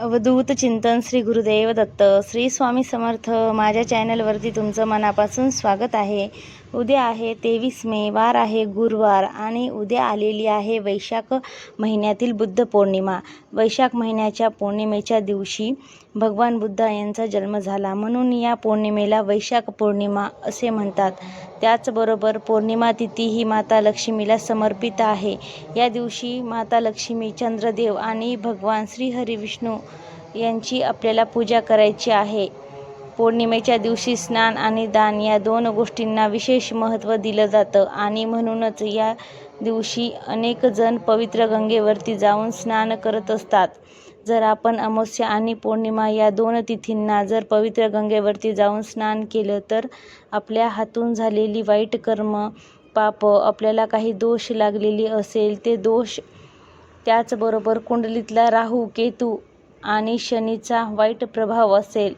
अवधूत चिंतन श्री गुरुदेव दत्त श्री स्वामी समर्थ माझ्या चॅनलवरती तुमचं मनापासून स्वागत आहे. उद्या आहे तेवीस मे वार आहे गुरुवार आणि उद्या आलेली आहे वैशाख महिन्यातील बुद्ध पौर्णिमा. वैशाख महिन्याच्या पौर्णिमेच्या दिवशी भगवान बुद्ध यांचा जन्म झाला. म्हणून या पौर्णिमेला वैशाख पौर्णिमा असे म्हणतात. त्याचबरोबर पौर्णिमा तिथी ही माता लक्ष्मीला समर्पित आहे. या दिवशी माता लक्ष्मी चंद्रदेव आणि भगवान श्री हरिविष्णू यांची आपल्याला पूजा करायची आहे. पौर्णिमेच्या दिवशी स्नान आणि दान या दोन गोष्टींना विशेष महत्त्व दिलं जातं. आणि म्हणूनच या दिवशी अनेक जण पवित्र गंगेवरती जाऊन स्नान करत असतात. जर आपण अमावस्या आणि पौर्णिमा या दोन तिथींना जर पवित्र गंगेवरती जाऊन स्नान केलं तर आपल्या हातून झालेली वाईट कर्म पाप आपल्याला काही दोष लागलेली असेल ते दोष त्याचबरोबर कुंडलीतला राहू केतू आणि शनीचा वाईट प्रभाव असेल.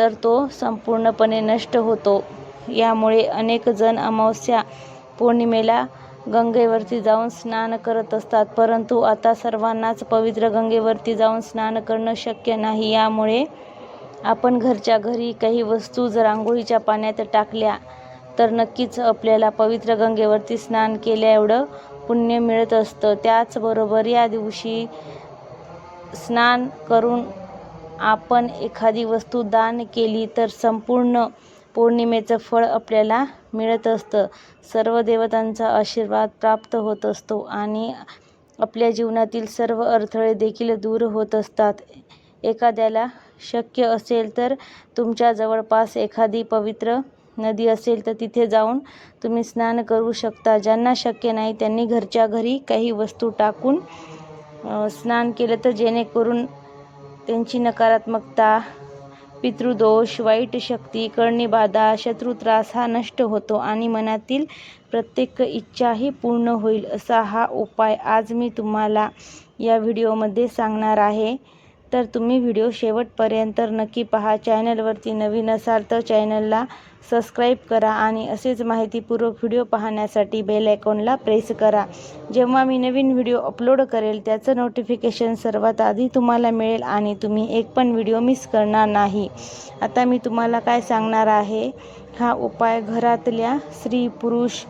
तर तो संपूर्णपणे नष्ट होतो. यामुळे अनेक जण अमावस्या पौर्णिमेला गंगेवरती जाऊन स्नान करत असतात. परंतु आता सर्वांनाच पवित्र गंगेवरती जाऊन स्नान करणं शक्य नाही. यामुळे आपण घरच्या घरी काही वस्तू जर आंघोळीच्या पाण्यात टाकल्या तर नक्कीच आपल्याला पवित्र गंगेवरती स्नान केल्या एवढं पुण्य मिळत असतं. त्याचबरोबर या दिवशी स्नान करून आपण एखादी वस्तू दान केली तर संपूर्ण पौर्णिमेचं फळ आपल्याला मिळत असतं. सर्व देवतांचा आशीर्वाद प्राप्त होत असतो आणि आपल्या जीवनातील सर्व अडथळे देखील दूर होत असतात. एखाद्याला शक्य असेल तर तुमच्या जवळपास एखादी पवित्र नदी असेल तर तिथे जाऊन तुम्ही स्नान करू शकता. ज्यांना शक्य नाही त्यांनी घरच्या घरी काही वस्तू टाकून स्नान केलं तर जेणेकरून त्यांची नकारात्मकता पितृदोष वाईट शक्ती करणीबाधा शत्रुत्रास हा नष्ट होतो आणि मनातील प्रत्येक इच्छाही पूर्ण होईल असा हा उपाय आज मी तुम्हाला या व्हिडिओमध्ये सांगणार आहे. तर तुम्ही व्हिडिओ शेवटपर्यंत नक्की पहा. चॅनलवरती नवीन असाल तर चॅनलला सबस्क्राईब करा आणि असेच माहितीपूर्वक व्हिडिओ पाहण्यासाठी बेल आयकॉनला प्रेस करा. जेव्हा मी नवीन व्हिडिओ अपलोड करेल त्याचं नोटिफिकेशन सर्वात आधी तुम्हाला मिळेल आणि तुम्ही एक पण व्हिडिओ मिस करणार नाही. आता मी तुम्हाला काय सांगणार आहे? हा उपाय घरातल्या स्त्री पुरुष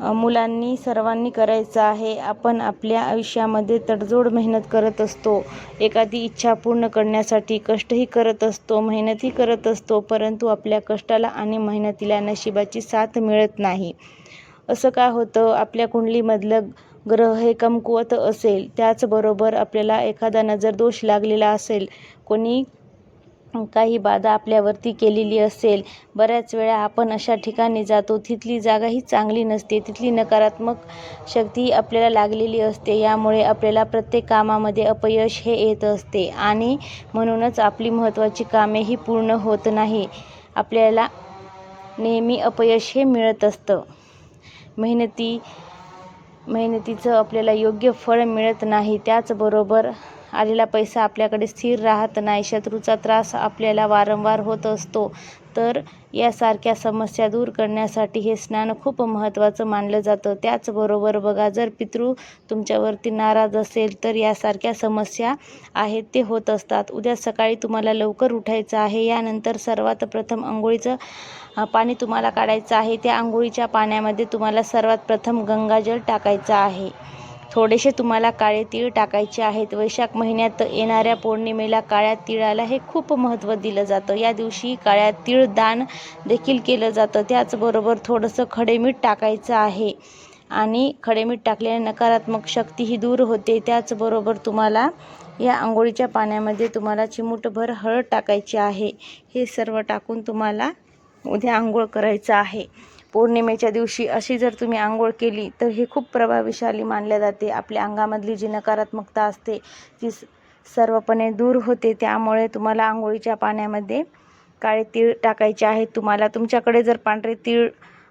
मुलांनी सर्वांनी करायचं आहे. आपण आपल्या आयुष्यामध्ये तडजोड मेहनत करत असतो. एखादी इच्छा पूर्ण करण्यासाठी कष्टही करत असतो मेहनतही करत असतो परंतु आपल्या कष्टाला आणि मेहनतीला नशिबाची साथ मिळत नाही. असं का होतं? आपल्या कुंडलीमधलं ग्रह हे कमकुवत असेल. त्याचबरोबर आपल्याला एखादा नजरदोष लागलेला असेल. कोणी काही बाधा आपल्यावरती केलेली असेल बऱ्याच वेळा आपण अशा ठिकाणी जातो तिथली जागा ही चांगली नसते तिथली नकारात्मक शक्ती आपल्याला लागलेली असते यामुळे आपल्याला प्रत्येक कामामध्ये अपयश हे येत असते आणि म्हणूनच आपली महत्त्वाची कामे ही पूर्ण होत नाही. आपल्याला नेहमी अपयश हे मिळत असतं. मेहनती मेहनतीचं आपल्याला योग्य फळ मिळत नाही त्याचबरोबर आलेला पैसा आपल्याकडे स्थिर राहत नाही शत्रूचा त्रास आपल्याला वारंवार होत असतो. तर यासारख्या समस्या दूर करण्यासाठी हे स्नान खूप महत्त्वाचं मानलं जातं. त्याचबरोबर बघा जर पितृ तुमच्यावरती नाराज असेल तर यासारख्या समस्या आहेत ते होत असतात. उद्या सकाळी तुम्हाला लवकर उठायचं आहे. यानंतर सर्वात प्रथम आंघोळीचं पाणी तुम्हाला काढायचं आहे. त्या आंघोळीच्या पाण्यामध्ये तुम्हाला सर्वात प्रथम गंगाजल टाकायचं आहे. थोडेसे तुम्हाला काळे तीळ टाकायचे आहेत. वैशाख महिन्यात येणाऱ्या पौर्णिमेला काळ्या तिळाला हे खूप महत्त्व दिलं जातं. या दिवशी काळ्या तीळ दान देखील केलं जातं. त्याचबरोबर थोडंसं खडेमीठ टाकायचं आहे. आणि खडेमीठ टाकल्याने नकारात्मक शक्ती ही दूर होते. त्याचबरोबर तुम्हाला या आंघोळीच्या पाण्यामध्ये तुम्हाला चिमूटभर हळद टाकायची आहे. हे सर्व टाकून तुम्हाला उद्या आंघोळ करायचं आहे. पौर्णिमेच्या दिवशी अशी जर तुम्ही आंघोळ केली तर हे खूप प्रभावशाली मानल्या जाते. आपल्या अंगामधली जी नकारात्मकता असते ती स- सर्वपणे दूर होते. त्यामुळे तुम्हाला आंघोळीच्या पाण्यामध्ये काळे तीळ टाकायचे आहेत. तुम्हाला तुमच्याकडे जर पांढरे तीळ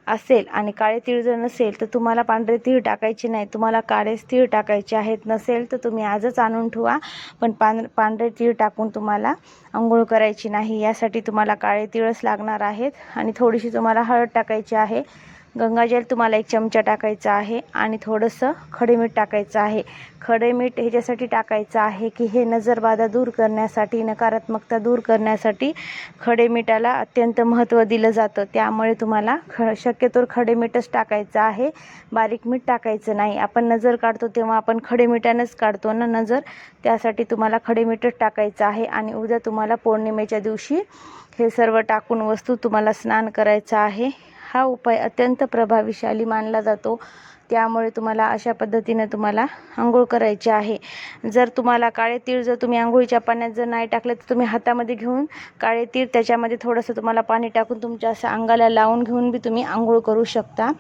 असेल आणि काळे तीळ जर नसेल तर तुम्हाला पांढरे तीळ टाकायचे नाही. तुम्हाला काळेच तीळ टाकायचे आहेत नसेल तर तुम्ही आजच आणून ठेवा. पण पान पांढरे तीळ टाकून तुम्हाला आंघोळ करायची नाही. यासाठी तुम्हाला काळे तीळच लागणार आहेत. आणि थोडीशी तुम्हाला हळद टाकायची आहे. गंगाजल तुम्हाला एक चमचा टाकायचा आहे आणि थोडंसं खडे मीठ टाकायचं आहे. खडे मीठ ह्याच्यासाठी टाकायचं आहे की हे नजरबाधा दूर करण्यासाठी नकारात्मकता दूर करण्यासाठी खडे मिठाला अत्यंत महत्त्व दिलं जातं. त्यामुळे तुम्हाला ख शक्यतो खडे मीठच टाकायचं आहे. बारीक मीठ टाकायचं नाही. आपण नजर काढतो तेव्हा आपण खडे मिठानंच काढतो ना नजर? त्यासाठी तुम्हाला खडे मीठच टाकायचं आहे आणि उद्या तुम्हाला पौर्णिमेच्या दिवशी हे सर्व टाकून वस्तू तुम्हाला स्नान करायचं आहे. हा उपाय अत्यंत प्रभावीशाली मानला जातो. त्यामुळे तुम्हाला अशा पद्धतीने तुम्हाला आंघोळ करायची आहे. जर तुम्हाला काळे तीळ जर तुम्ही आंघोळीच्या पाण्यात जर नाही टाकले तर तुम्ही हातामध्ये घेऊन काळे तीळ त्याच्यामध्ये थोडंसं तुम्हाला पाणी टाकून तुमच्या असं अंगाला लावून घेऊन बी तुम्ही आंघोळ करू शकता.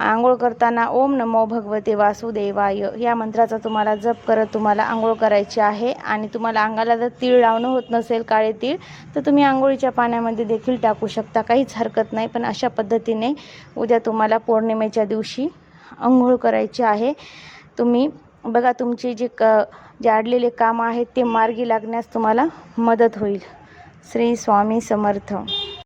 आंघोळ करताना ओम नमो भगवते वासुदेवाय. या मंत्राचा तुम्हाला जप करत तुम्हाला आंघोळ करायची आहे आणि तुम्हाला अंगाला जर तीळ लावणं होत नसेल काळे तीळ तर तुम्ही आंघोळीच्या पाण्यामध्ये देखील टाकू शकता. काहीच हरकत नाही पण अशा पद्धतीने उद्या तुम्हाला पौर्णिमेच्या दिवशी आंघोळ करायची आहे. तुम्ही बघा तुमचे जे क जे अडलेले काम आहेत ते मार्गी लागण्यास तुम्हाला मदत होईल. श्री स्वामी समर्थ.